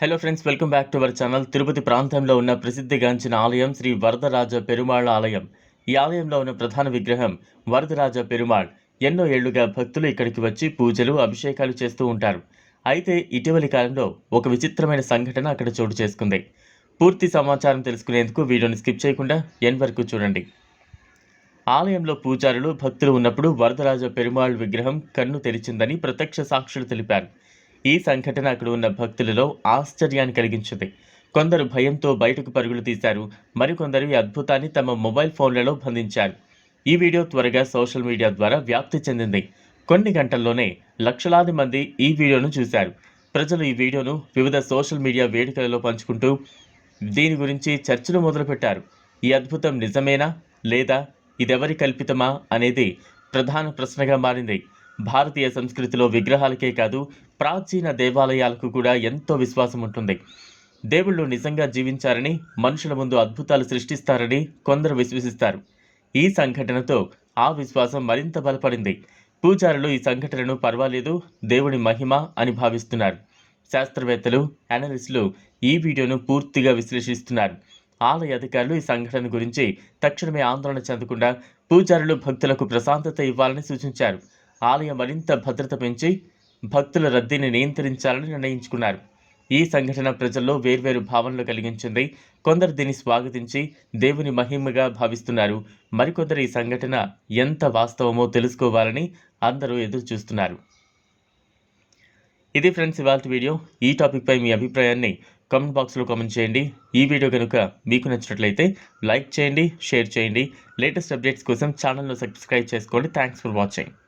Hello friends welcome back to our channel Tirupati ప్రాంతంలో ఉన్న ప్రసిద్ధిగాంచిన ఆలయం శ్రీ వరదరాజ పెరుమాళ్ ఆలయం. ఈ ఆలయంలో ఉన్న ప్రధాన విగ్రహం వరదరాజ పెరుమాళ్. ఎన్నో ఏళ్ళుగా భక్తులు ఇక్కడికి వచ్చి పూజలు అభిషేకాలు చేస్తూ ఉంటారు. అయితే ఇటీవలి కాలంలో ఒక విచిత్రమైన సంఘటన అక్కడ చోటు చేసుకుంది. పూర్తి సమాచారం తెలుసుకునేందుకు వీడియోని స్కిప్ చేయకుండా ఎన్ వరకు చూడండి. ఆలయంలో పూజారులు భక్తులు ఉన్నప్పుడు వరదరాజ పెరుమాళ్ విగ్రహం కన్ను తెరిచిందని ప్రత్యక్ష సాక్షులు తెలిపారు. ఈ సంఘటన అక్కడ ఉన్న భక్తులలో ఆశ్చర్యాన్ని కలిగించింది. కొందరు భయంతో బయటకు పరుగులు తీశారు. మరికొందరు ఈ అద్భుతాన్ని తమ మొబైల్ ఫోన్లలో బంధించారు. ఈ వీడియో త్వరగా సోషల్ మీడియా ద్వారా వ్యాప్తి చెందింది. కొన్ని గంటల్లోనే లక్షలాది మంది ఈ వీడియోను చూశారు. ప్రజలు ఈ వీడియోను వివిధ సోషల్ మీడియా వేడుకలలో పంచుకుంటూ దీని గురించి చర్చలు మొదలుపెట్టారు. ఈ అద్భుతం నిజమేనా? లేదా ఇదెవరి కల్పితమా? అనేది ప్రధాన ప్రశ్నగా మారింది. భారతీయ సంస్కృతిలో విగ్రహాలకే కాదు ప్రాచీన దేవాలయాలకు కూడా ఎంతో విశ్వాసం ఉంటుంది. దేవుళ్ళు నిజంగా జీవించారని మనుషుల ముందు అద్భుతాలు సృష్టిస్తారని కొందరు విశ్వసిస్తారు. ఈ సంఘటనతో ఆ విశ్వాసం మరింత బలపడింది. పూజారులు ఈ సంఘటనను పర్వాలేదు దేవుని మహిమ అని భావిస్తున్నారు. శాస్త్రవేత్తలు అనలిస్టులు ఈ వీడియోను పూర్తిగా విశ్లేషిస్తున్నారు. ఆలయ అధికారులు ఈ సంఘటన గురించి తక్షణమే ఆందోళన చెందకుండా పూజారులు భక్తులకు ప్రశాంతత ఇవ్వాలని సూచించారు. ఆలయం మరింత భద్రత పెంచి భక్తుల రద్దీని నియంత్రించాలని నిర్ణయించుకున్నారు. ఈ సంఘటన ప్రజల్లో వేర్వేరు భావనలు కలిగించింది. కొందరు దీన్ని స్వాగతించి దేవుని మహిమగా భావిస్తున్నారు. మరికొందరు ఈ సంఘటన ఎంత వాస్తవమో తెలుసుకోవాలని అందరూ ఎదురు చూస్తున్నారు ఇది ఫ్రెండ్స్ ఇవాళ వీడియో. ఈ టాపిక్పై మీ అభిప్రాయాన్ని కామెంట్ బాక్స్లో కామెంట్ చేయండి. ఈ వీడియో కనుక మీకు నచ్చినట్లయితే లైక్ చేయండి షేర్ చేయండి. లేటెస్ట్ అప్డేట్స్ కోసం ఛానల్ను సబ్స్క్రైబ్ చేసుకోండి. Thanks for watching.